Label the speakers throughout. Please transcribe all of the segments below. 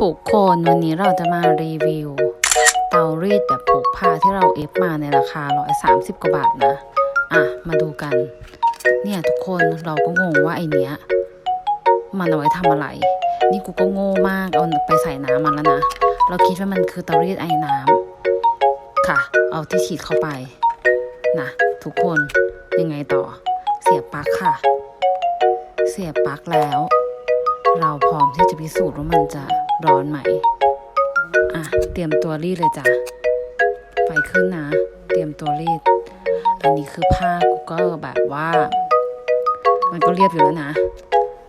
Speaker 1: ทุกคนวันนี้เราจะมารีวิว เตารีดแบบพกพาที่เราเอฟมาในราคา 130 กว่าบาทนะ อะ มาดูกัน เนี่ยทุกคนเราก็งงว่าไอเนี้ย มันเอาไว้ทำอะไร นี่กูก็โง่มากเอาไปใส่น้ำมันแล้วนะ เราคิดว่ามันคือเตารีดไอน้ำค่ะ เอาที่ฉีดเข้าไปนะทุกคนยังไงต่อ เสียบปลั๊กค่ะ เสียบปลั๊กแล้ว เราพร้อมที่จะพิสูจน์ว่ามันจะ ร้อนไหม อะ เตรียมตัวรีดเลยจ้ะ ไฟขึ้นนะ เตรียมตัวรีด อันนี้คือผ้ากูก็แบบว่า มันก็เรียบอยู่แล้วนะ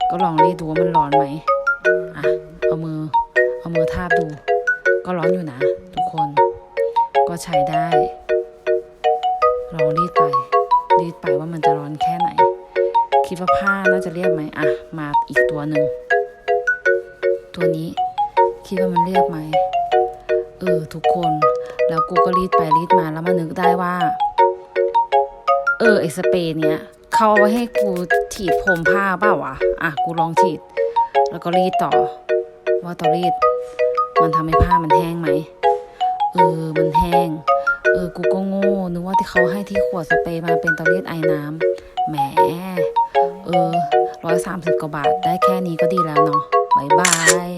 Speaker 1: ก็ลองรีดดูว่ามันร้อนไหม อะ เอามือ เอามือทาบดู ก็ร้อนอยู่นะ ทุกคน ก็ใช้ได้ ลองรีดไป รีดไปว่ามันจะร้อนแค่ไหน คิดว่าผ้าน่าจะเรียบไหม อะ มาอีกตัวหนึ่งตัวนี้ คิดว่ามันเรียบไหม เออ ทุกคน แล้วกูก็รีดไปรีดมาแล้วมานึกได้ว่า เออไอสเปรย์เนี้ยเขาเอาไว้ให้กูฉีดพรมผ้าเปล่าวะ อะ กูลองฉีด แล้วก็รีดต่อ ว่าต่อรีด มันทำให้ผ้ามันแห้งไหม เออ มันแห้ง เออ กูก็โง่ นึกว่าที่เขาให้ที่ขวดสเปรย์มาเป็นตารีดไอ้น้ำแหม เออร้อยสามสิบกว่าบาท ได้แค่นี้ก็ดีแล้วเนาะบายบาย